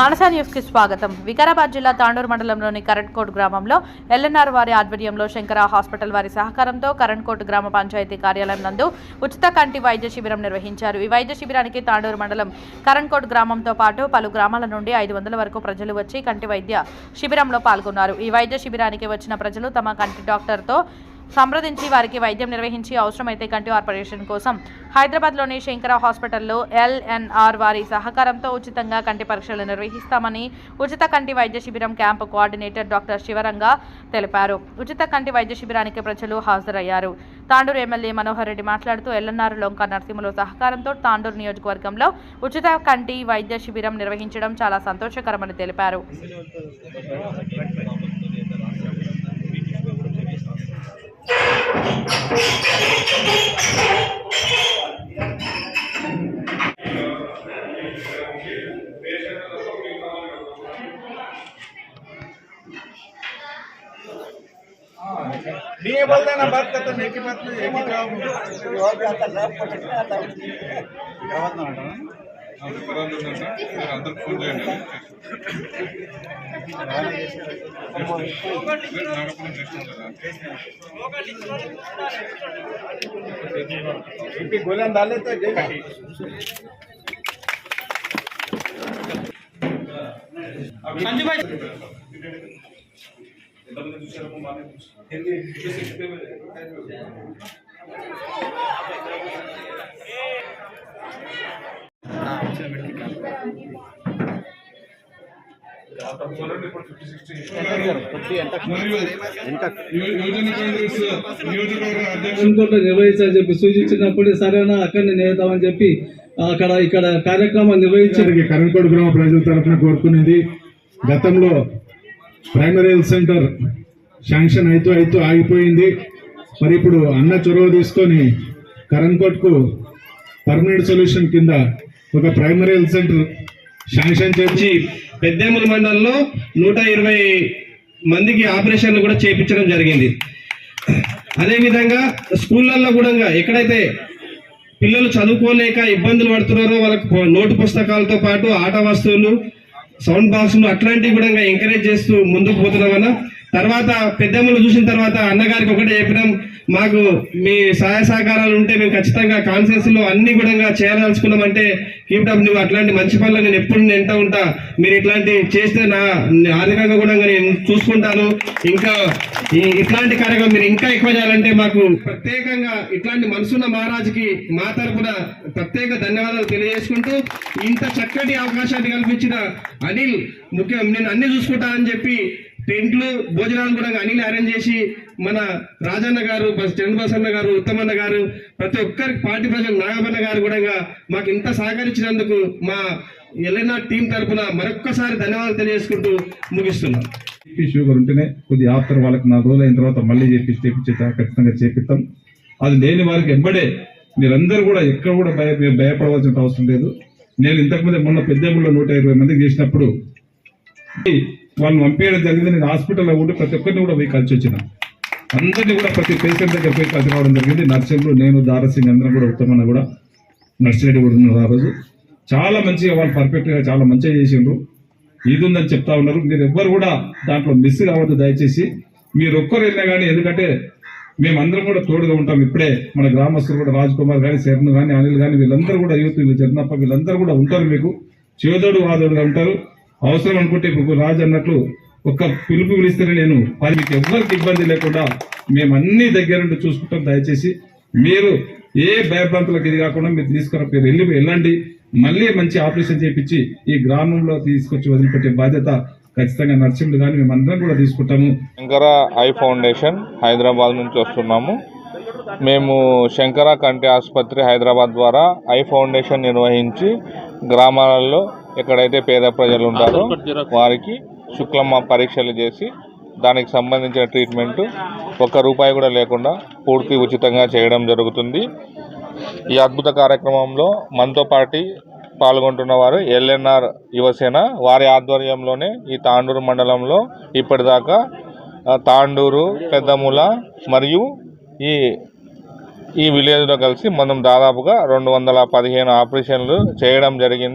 మానసా న్యూస్కి స్వాగతం. వికారాబాద్ జిల్లా తాండూరు మండలంలోని కరణ్కోట్ గ్రామంలో ఎల్ఎన్ఆర్ వారి ఆధ్వర్యంలో శంకర హాస్పిటల్ వారి సహకారంతో కరణ్కోట్ గ్రామ పంచాయతీ కార్యాలయం నందు ఉచిత కంటి వైద్య శిబిరం నిర్వహించారు. ఈ వైద్య శిబిరానికి తాండూరు మండలం కరణ్కోట్ గ్రామంతో పాటు పలు గ్రామాల నుండి ఐదు వందల వరకు ప్రజలు వచ్చి కంటి వైద్య శిబిరంలో పాల్గొన్నారు. ఈ వైద్య శిబిరానికి వచ్చిన ప్రజలు తమ కంటి డాక్టర్తో సంప్రదించి వారికి వైద్యం నిర్వహించి అవసరమైతే కంటి ఆపరేషన్ కోసం హైదరాబాద్లోని శంకర హాస్పిటల్లో ఎల్ఎన్ఆర్ వారి సహకారంతో ఉచితంగా కంటి పరీక్షలు నిర్వహిస్తామని ఉచిత కంటి వైద్య శిబిరం క్యాంపు కోఆర్డినేటర్ డాక్టర్ శివరంగా తెలిపారు. ఉచిత కంటి వైద్య శిబిరానికి ప్రజలు హాజరయ్యారు. తాండూరు ఎమ్మెల్యే మనోహర్ రెడ్డి మాట్లాడుతూ ఎల్ఎన్ఆర్ లొంక నరసింహుల సహకారంతో తాండూరు నియోజకవర్గంలో ఉచిత కంటి వైద్య శిబిరం నిర్వహించడం చాలా సంతోషకరమని తెలిపారు. ನೀವೇ ಬೋಲ್ದೆ ನಾ ಬಾತ್ ಕರ್ತ ಮೇಕಿ ಬಾತ್ ಏಕಿ ಜವಾಬ್ ಜವಾಬ್ आता सब पटकता आता వివరాలు మీరు అందరికి ఫోన్ చేయండి నాగపురం చేసిన కదా గోళం దాలేదు సంజు భాయ్ ఎంతమంది చూశారు మానే చూసి నియోజకవర్గ నిర్వహించాలని చెప్పి సూచించినప్పుడు సరేనా అక్కడనే నేతామని చెప్పి అక్కడ ఇక్కడ కార్యక్రమం నిర్వహించారు. ఇచ్చరికి గ్రామ ప్రజల తరఫున కోరుకునేది గతంలో ప్రైమరీ హెల్త్ సెంటర్ శాంక్షన్ అవుతూ అవుతూ ఆగిపోయింది. మరి ఇప్పుడు అన్న చొరవ తీసుకొని కరణ్కోట్కు పర్మనెంట్ సొల్యూషన్ కింద ఒక ప్రైమరీ హెల్త్ సెంటర్ శాంక్షన్ చేసి పెద్దేముల మండలంలో నూట ఇరవై మందికి ఆపరేషన్లు కూడా చేయించడం జరిగింది. అదేవిధంగా స్కూళ్ళల్లో కూడా ఎక్కడైతే పిల్లలు చదువుకోలేక ఇబ్బందులు పడుతున్నారో వాళ్ళకి నోటు పుస్తకాలతో పాటు ఆట వస్తువులు సౌండ్ బాక్సులు అట్లాంటివి కూడా ఎంకరేజ్ చేస్తూ ముందుకు పోతున్నామన్నా. తర్వాత పెద్దమ్మలు చూసిన తర్వాత అన్నగారికి ఒకటే చెప్పినాం. మాకు మీ సహాయ సహకారాలు ఉంటే మేము ఖచ్చితంగా కాన్ఫరెన్స్లో అన్ని కూడా చేయాలనుకున్నామంటే కీప్టప్ నువ్వు అట్లాంటి మంచి పనులు నేను ఎప్పుడు నేను ఉంటా? మీరు ఇట్లాంటి చేస్తే నా ఆర్థికంగా కూడా నేను చూసుకుంటాను. ఇంకా ఇట్లాంటి కార్యక్రమం మీరు ఇంకా ఎక్కువ చేయాలంటే మాకు ప్రత్యేకంగా ఇట్లాంటి మనసున్న మహారాజుకి మా తరపున ప్రత్యేక ధన్యవాదాలు తెలియజేసుకుంటూ ఇంత చక్కటి అవకాశాన్ని కల్పించిన అనిల్ ముఖ్యం నేను అన్ని చూసుకుంటానని చెప్పి టెంట్లు భోజనాలు కూడా అన్ని అరేంజ్ చేసి మన రాజన్న గారు బస్ చంద్రబసన్న గారు ఉత్తమన్న గారు ప్రతి ఒక్కరికి పార్టీ ప్రజలు నాగబన్న గారు కూడా మాకు ఇంత సహకరించినందుకు మా ఎల్ఎన్ఆ టీం తరఫున మరొక్కసారి ధన్యవాదాలు తెలియజేసుకుంటూ ముగిస్తున్నాం. బీపీ షుగర్ ఉంటేనే కొద్ది ఆఫ్టర్ వాళ్ళకి నాలుగు రోజులు అయిన తర్వాత మళ్ళీ చెప్పి చేపించే ఖచ్చితంగా చేపిస్తాం. అది లేని వారికి ఎంబడే మీరందరూ కూడా ఎక్కడ కూడా భయ మీరు భయపడవలసిన అవసరం లేదు. నేను ఇంతకుముందే మొన్న పెద్దగుళ్ళో నూట ఇరవై మందికి చేసినప్పుడు వాళ్ళని పంపేయడం జరిగింది. నేను హాస్పిటల్లో ఉండి ప్రతి ఒక్కరిని కూడా పోయి కలిసి వచ్చిన. అందరినీ కూడా ప్రతి పేషెంట్ దగ్గర పోయి కలిసి రావడం జరిగింది. నర్సింగ్లు నేను దారసింగ్ అందరం కూడా ఉత్తమన్న కూడా నర్సిరెడ్డి కూడా ఉన్నారు ఆ రోజు. చాలా మంచిగా వాళ్ళు పర్ఫెక్ట్గా చాలా మంచిగా చేసిండ్రు. ఇది ఉందని చెప్తా ఉన్నారు. మీరు ఎవ్వరు కూడా దాంట్లో మిస్ కావద్దు దయచేసి. మీరు ఒక్కరు వెళ్ళినా కానీ ఎందుకంటే మేమందరం కూడా తోడుగా ఉంటాం ఇప్పుడే. మన గ్రామస్తులు కూడా రాజ్ కుమార్ కానీ శరణ్ కానీ అనిల్ కానీ వీళ్ళందరూ కూడా యూత్ వీళ్ళు జగన్నప్ప వీళ్ళందరూ కూడా ఉంటారు మీకు. చేదోడు వాదోడుగా ఉంటారు. అవసరం అనుకుంటే ఇప్పుడు రాజు అన్నట్లు ఒక్క పిలుపు పిలిస్తేనే నేను అది మీకు ఎవరికి ఇబ్బంది లేకుండా మేము అన్ని దగ్గరుండి చూసుకుంటాం. దయచేసి మీరు ఏ భయభ్రాంతులకు ఇది కాకుండా మీరు తీసుకున్న మీరు వెళ్ళి వెళ్ళండి. మళ్ళీ మంచి ఆపరేషన్ చేయించి ఈ గ్రామంలో తీసుకొచ్చి వదిలిపెట్టే బాధ్యత ఖచ్చితంగా నర్సింహులు కానీ మేమందరం కూడా తీసుకుంటాము. శంకర ఐ ఫౌండేషన్ హైదరాబాద్ నుంచి వస్తున్నాము. మేము శంకర కంటి ఆసుపత్రి హైదరాబాద్ ద్వారా ఐ ఫౌండేషన్ నిర్వహించి గ్రామాలలో ఎక్కడైతే పేద ప్రజలు ఉంటారో వారికి శుక్లమ్మ పరీక్షలు చేసి దానికి సంబంధించిన ట్రీట్మెంట్ ఒక్క రూపాయి కూడా లేకుండా పూర్తి ఉచితంగా చేయడం జరుగుతుంది. ఈ అద్భుత కార్యక్రమంలో మనతో పాటు పాల్గొంటున్న వారు ఎల్ఎన్ఆర్ యువసేన. వారి ఆధ్వర్యంలోనే ఈ తాండూరు మండలంలో ఇప్పటిదాకా తాండూరు పెద్దమూల మరియు ఈ ఈ విలేజ్లో కలిసి మనం దాదాపుగా రెండు వందల పదిహేను ఆపరేషన్లు చేయడం జరిగింది.